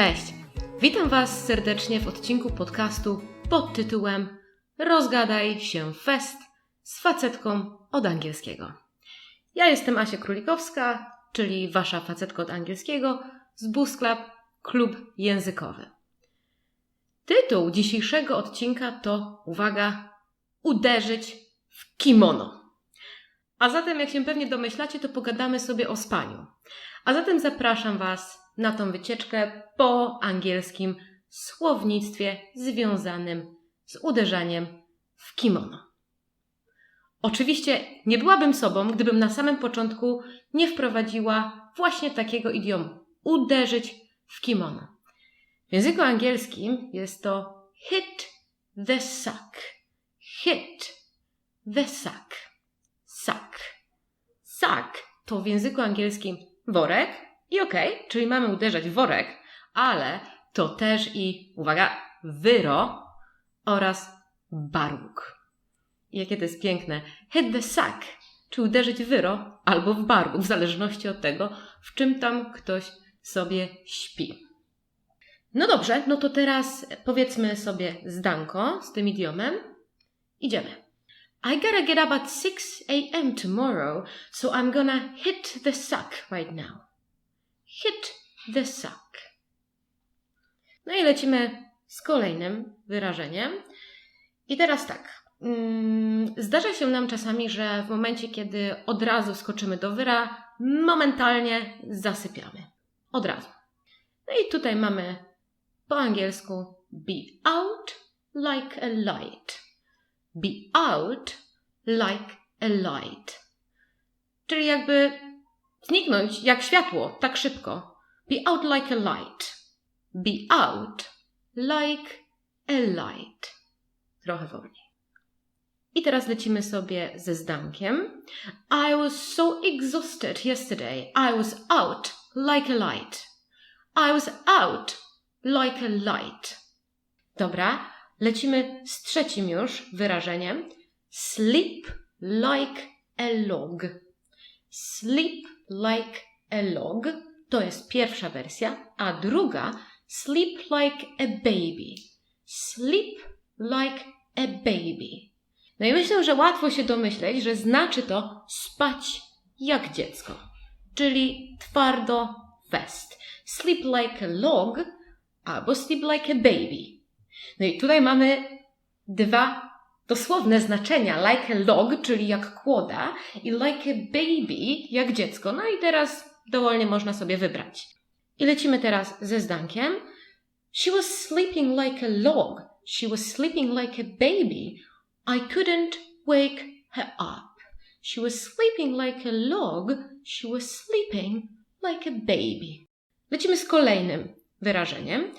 Cześć! Witam Was serdecznie w odcinku podcastu pod tytułem Rozgadaj się fest z facetką od angielskiego. Ja jestem Asia Królikowska, czyli Wasza facetka od angielskiego z Boost Club, klub językowy. Tytuł dzisiejszego odcinka to, uwaga, uderzyć w kimono. A zatem, jak się pewnie domyślacie, to pogadamy sobie o spaniu. A zatem zapraszam Was na tą wycieczkę po angielskim słownictwie związanym z uderzaniem w kimono. Oczywiście nie byłabym sobą, gdybym na samym początku nie wprowadziła właśnie takiego idiomu uderzyć w kimono. W języku angielskim jest to hit the suck. Hit the suck. Suck. Suck to w języku angielskim worek i okej, okay, czyli mamy uderzać w worek, ale to też i, uwaga, wyro oraz barłuk. Jakie to jest piękne. Hit the sack, czy uderzyć w wyro albo w barłuk, w zależności od tego, w czym tam ktoś sobie śpi. No dobrze, no to teraz powiedzmy sobie zdanko z tym idiomem. Idziemy. I gotta get up at 6 a.m. tomorrow, so I'm gonna hit the suck right now. Hit the suck. No i lecimy z kolejnym wyrażeniem. I teraz tak. Mm, zdarza się nam czasami, że w momencie, kiedy od razu skoczymy do wyra, momentalnie zasypiamy. Od razu. No i tutaj mamy po angielsku be out like a light. Be out like a light. Czyli jakby zniknąć jak światło, tak szybko. Be out like a light. Be out like a light. Trochę wolniej. I teraz lecimy sobie ze zdankiem. I was so exhausted yesterday. I was out like a light. I was out like a light. Dobra, lecimy z trzecim już wyrażeniem. Sleep like a log. Sleep like a log to jest pierwsza wersja, a druga sleep like a baby. Sleep like a baby. No i myślę, że łatwo się domyśleć, że znaczy to spać jak dziecko, czyli twardo fest. Sleep like a log albo sleep like a baby. No i tutaj mamy dwa dosłowne znaczenia. Like a log, czyli jak kłoda i like a baby, jak dziecko. No i teraz dowolnie można sobie wybrać. I lecimy teraz ze zdankiem. She was sleeping like a log. She was sleeping like a baby. I couldn't wake her up. She was sleeping like a log. She was sleeping like a baby. Lecimy z kolejnym wyrażeniem.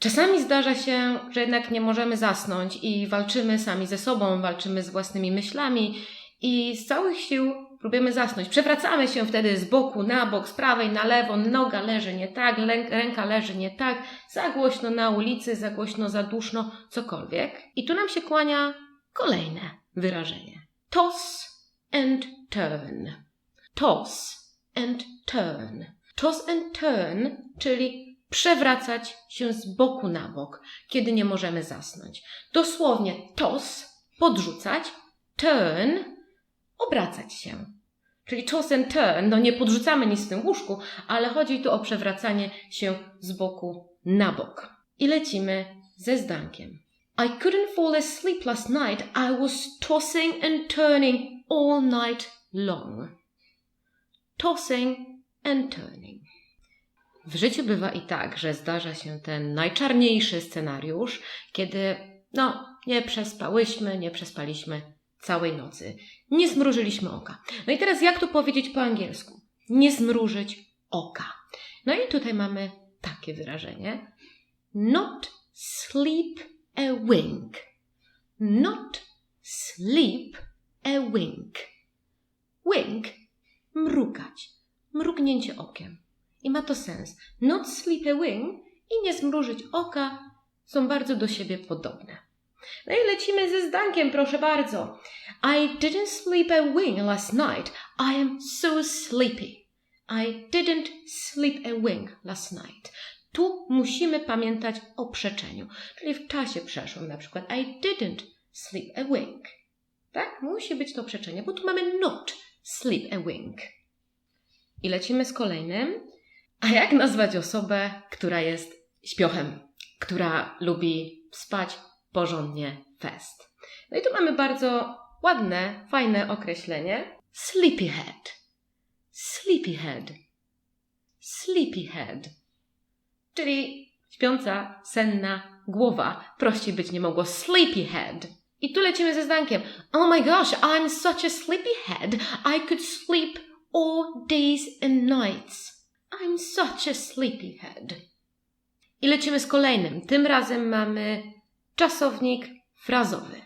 Czasami zdarza się, że jednak nie możemy zasnąć i walczymy sami ze sobą, walczymy z własnymi myślami i z całych sił próbujemy zasnąć. Przewracamy się wtedy z boku na bok, z prawej na lewo, noga leży nie tak, ręka leży nie tak, za głośno na ulicy, za głośno, za duszno, cokolwiek. I tu nam się kłania kolejne wyrażenie. Toss and turn. Toss and turn. Toss and turn, czyli przewracać się z boku na bok, kiedy nie możemy zasnąć. Dosłownie toss, podrzucać, turn, obracać się. Czyli toss and turn, no nie podrzucamy nic w tym łóżku, ale chodzi tu o przewracanie się z boku na bok. I lecimy ze zdankiem. I couldn't fall asleep last night. I was tossing and turning all night long. Tossing and turning. W życiu bywa i tak, że zdarza się ten najczarniejszy scenariusz, kiedy no, nie przespałyśmy, nie przespaliśmy całej nocy. Nie zmrużyliśmy oka. No i teraz jak to powiedzieć po angielsku? Nie zmrużyć oka. No i tutaj mamy takie wyrażenie. Not sleep a wink. Not sleep a wink. Wink mrugać. Mrugnięcie okiem. I ma to sens. Not sleep a wink i nie zmrużyć oka są bardzo do siebie podobne. No i lecimy ze zdankiem, proszę bardzo. I didn't sleep a wink last night. I am so sleepy. I didn't sleep a wink last night. Tu musimy pamiętać o przeczeniu, czyli w czasie przeszłym, na przykład I didn't sleep a wink. Tak? Musi być to przeczenie, bo tu mamy not sleep a wink. I lecimy z kolejnym. A jak nazwać osobę, która jest śpiochem, która lubi spać porządnie fest? No i tu mamy bardzo ładne, fajne określenie. Sleepyhead. Sleepyhead. Sleepyhead. Czyli śpiąca, senna głowa. Prościej być nie mogło. Sleepyhead. I tu lecimy ze zdankiem. Oh my gosh, I'm such a sleepyhead. I could sleep all days and nights. I'm such a sleepyhead. I lecimy z kolejnym. Tym razem mamy czasownik frazowy.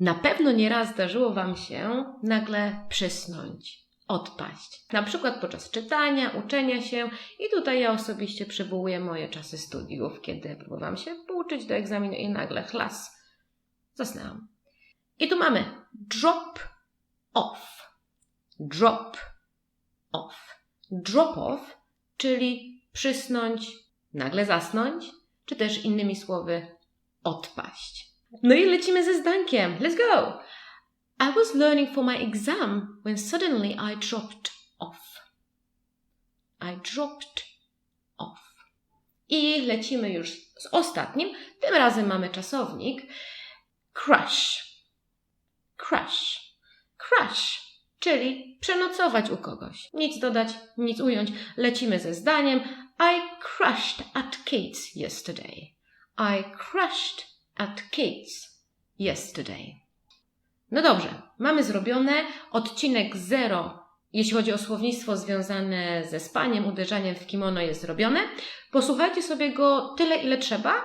Na pewno nieraz zdarzyło Wam się nagle przysnąć, odpaść. Na przykład podczas czytania, uczenia się i tutaj ja osobiście przywołuję moje czasy studiów, kiedy próbowałam się pouczyć do egzaminu i nagle chlas, zasnęłam. I tu mamy drop off. Drop off. Drop off, czyli przysnąć, nagle zasnąć, czy też innymi słowy odpaść. No i lecimy ze zdankiem. Let's go! I was learning for my exam when suddenly I dropped off. I dropped off. I lecimy już z ostatnim. Tym razem mamy czasownik crash. Crash. Crash, czyli przenocować u kogoś. Nic dodać, nic ująć. Lecimy ze zdaniem I crashed at Kate's yesterday. I crashed at Kate's yesterday. No dobrze, mamy zrobione. Odcinek 0, jeśli chodzi o słownictwo związane ze spaniem, uderzaniem w kimono, jest zrobione. Posłuchajcie sobie go tyle, ile trzeba.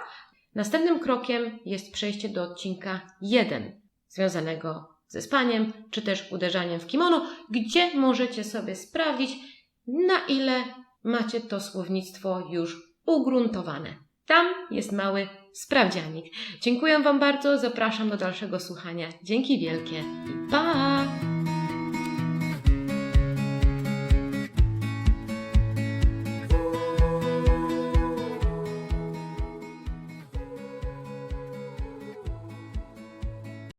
Następnym krokiem jest przejście do odcinka 1, związanego ze spaniem, czy też uderzaniem w kimono, gdzie możecie sobie sprawdzić, na ile macie to słownictwo już ugruntowane. Tam jest mały sprawdzianik. Dziękuję Wam bardzo, zapraszam do dalszego słuchania. Dzięki wielkie pa!